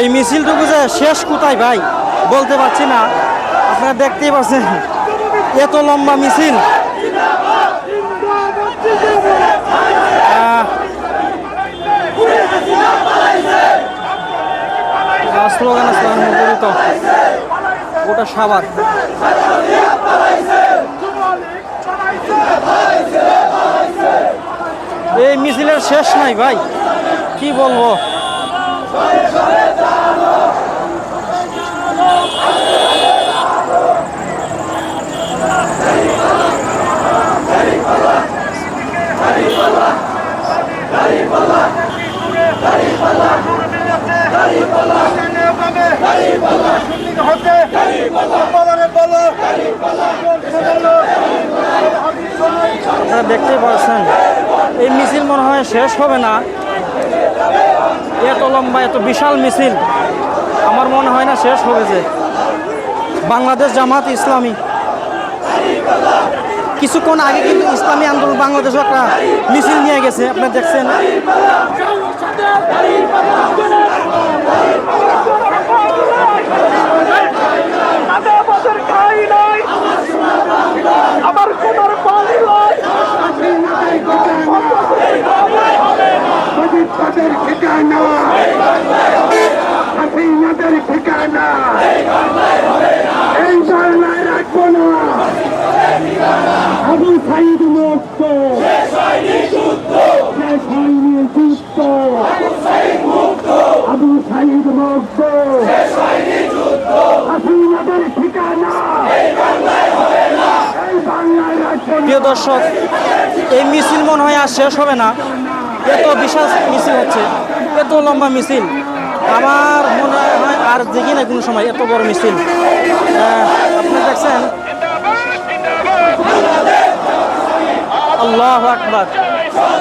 এই মিছিলটুকু যে শেষ কোথায় ভাই? বলতে পারছি না। আপনারা দেখতেই পাচ্ছেন, এত লম্বা মিছিল। স্লোগান ওটা সাবার এই মিছিলের শেষ নাই ভাই। কি বলব? দেখতেই পাচ্ছেন। এই মিছিল মনে হয় শেষ হবে না। এত লম্বা, এত বিশাল মিছিল। আমার মনে হয় না শেষ হবে যে। বাংলাদেশ জামাত ইসলামী। কিছুক্ষণ আগে কিন্তু ইসলামী আন্দোলন বাংলাদেশও একটা মিছিল নিয়ে গেছে। আপনারা দেখছেন আমাদের খাই নাই আমার কোনার পানি নাই তাদের ঠিকানা হাসিনাদের ঠিকানা এই বাংলায় রাখব না আবু সাইদ মুক্ত শেষ হয়নি যুদ্ধ ঠিকানা। প্রিয় দর্শক এই মিছিল মনে হয় আর শেষ হবে না। এত বিশাল মিছিল হচ্ছে এত লম্বা মিছিল। আমার মনে হয় আর দেখি না কোনো সময় এত বড় মিছিল। আহ, আপনি দেখছেন? আল্লাহ আকবার।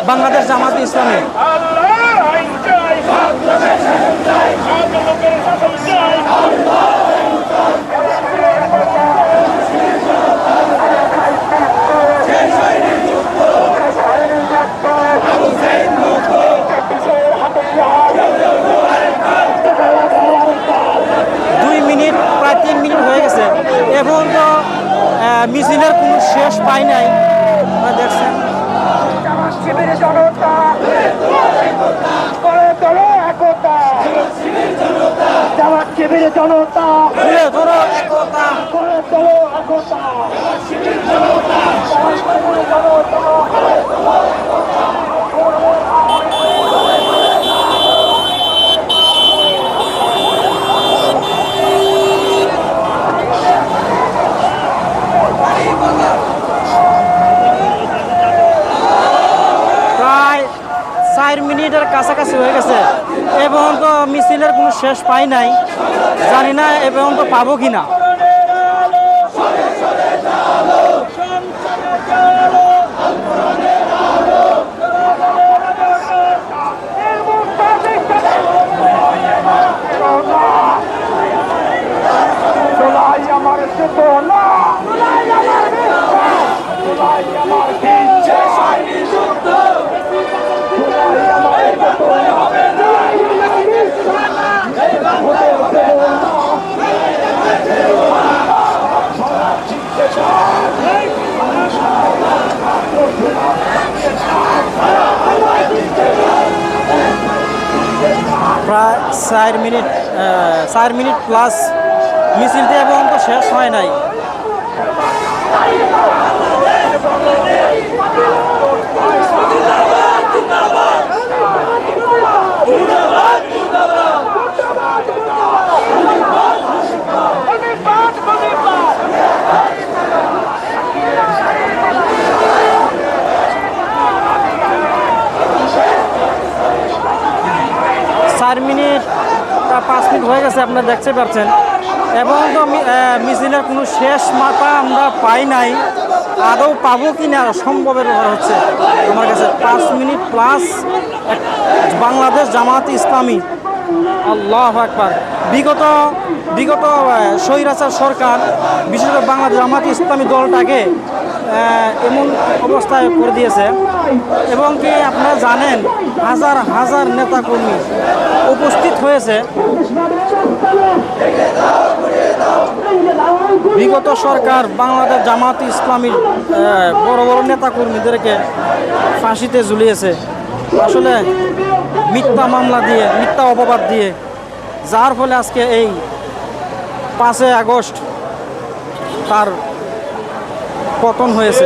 বাংলাদেশ জামাত ইসলামী। মিছিলের কোনো শেষ পাই নাই। দেখছেন শিবির জনতা করে তোলো একতা জামাত শিবির জনতা তুলে ধরো একতা করে তোলো একতা শিবির জনতা প্রায় চার মিনিটের কাছাকাছি হয়ে গেছে। এ তো মিছিলের কোনো শেষ পাই নাই। জানি না এবং তো পাবো কি না চার মিনিট চার মিনিট প্লাস মিছিলটি এখন তো শেষ হয় নাই ধন্যবাদ ধন্যবাদ চার মিনিট বা পাঁচ মিনিট হয়ে গেছে, আপনারা দেখতে পাচ্ছেন। এবং তো মিছিলের কোনো শেষ মাথা আমরা পাই নাই। আদৌ পাবো কি না সম্ভবের ব্যাপার হচ্ছে আমার কাছে পাঁচ মিনিট প্লাস বাংলাদেশ জামাত ইসলামী। আল্লাহ একবার বিগত বিগত স্বৈরাচার সরকার বিশেষ করে বাংলাদেশ জামাত ইসলামী দলটাকে এমন অবস্থায় করে দিয়েছে। এবং কি আপনারা জানেন, হাজার হাজার নেতাকর্মী উপস্থিত হয়েছে। বিগত সরকার বাংলাদেশ জামাত ইসলামীর বড় বড় নেতাকর্মীদেরকে ফাঁসিতে ঝুলিয়েছে। আসলে মিথ্যা মামলা দিয়ে, মিথ্যা অপবাদ দিয়ে, যার ফলে আজকে এই পাঁচই আগস্ট তার পতন হয়েছে।